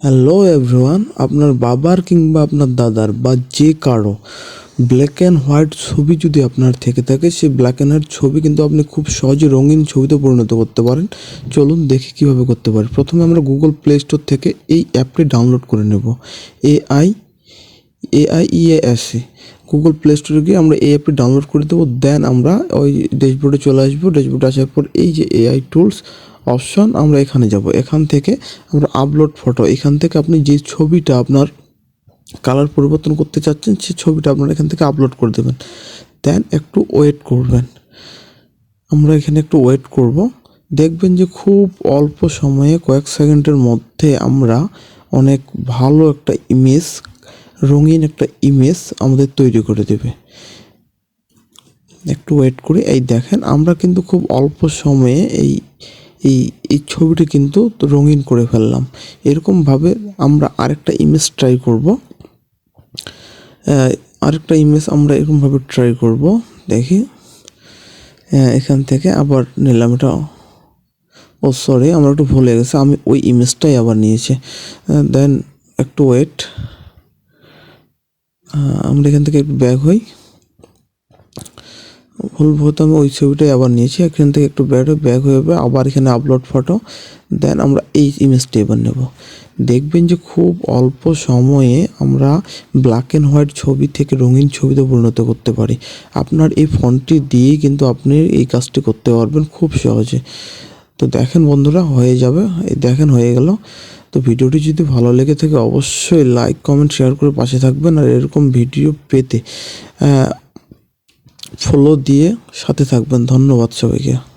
Hello everyone আপনার বাবার কিংবা আপনার দাদার বা যে কারও ব্ল্যাক অ্যান্ড হোয়াইট ছবি যদি আপনার থেকে থাকে, সেই ব্ল্যাক অ্যান্ড হোয়াইট ছবি কিন্তু আপনি খুব সহজে রঙিন ছবিতে পরিণত করতে পারেন। চলুন দেখি কীভাবে করতে পারি। প্রথমে আমরা গুগল প্লে স্টোর থেকে এই অ্যাপটি ডাউনলোড করে নেব। এআই এআই ইএএসি গুগল প্লে স্টোরে গিয়ে আমরা এই অ্যাপটি ডাউনলোড করে দেবো। দেন আমরা ওই ড্যাশবোর্ডে চলে আসব। ড্যাশবোর্ডে আসার পর এই যে এআই টুলস অপশন আমরা এখানে যাব। এখান থেকে আমরা আপলোড ফটো এখান থেকে আপনি যে ছবিটা আপনার কালার পরিবর্তন করতে চাচ্ছেন সেই ছবিটা আপনার এখান থেকে আপলোড করে দেবেন। দেন একটু ওয়েট করবেন। আমরা এখানে একটু ওয়েট করব। দেখবেন যে খুব অল্প সময়ে কয়েক সেকেন্ডের মধ্যে আমরা অনেক ভালো একটা ইমেজ রঙিন একটা ইমেজ আমাদের তৈরি করে দেবে। একটু ওয়েট করি। এই দেখেন, আমরা কিন্তু খুব অল্প সময়ে এই এই এই ছবিটি কিন্তু রঙিন করে ফেললাম। এরকমভাবে আমরা আরেকটা ইমেজ ট্রাই করব। আরেকটা ইমেজ আমরা এরকমভাবে ট্রাই করব। দেখি। এখান থেকে আবার নিলাম এটা। ও সরি আমার একটু ভুলে গেছে। আমি ওই ইমেজটাই আবার নিয়েছি। দেন একটু ওয়েট আমরা এখান থেকে একটু ব্যাক হই। ভুল আমি ওই ছবিটাই আবার নিয়েছি, এখান থেকে একটু ব্যাড ব্যাক হয়ে যাবে, আবার এখানে আপলোড ফটো দেন আমরা এই ইমেজটি এবার নেব। দেখবেন যে খুব অল্প সময়ে আমরা ব্ল্যাক অ্যান্ড হোয়াইট ছবি থেকে রঙিন ছবিতে পরিণত করতে পারি। আপনার এই ফোনটি দিয়েই কিন্তু আপনি এই কাজটি করতে পারবেন খুব সহজে। তো দেখেন বন্ধুরা, হয়ে যাবে দেখেন হয়ে গেল। তো ভিডিওটি যদি ভালো লেগে থাকে, অবশ্যই লাইক কমেন্ট শেয়ার করে পাশে থাকবেন, আর এরকম ভিডিও পেতে ফলো দিয়ে সাথে থাকবেন। ধন্যবাদ সবাইকে।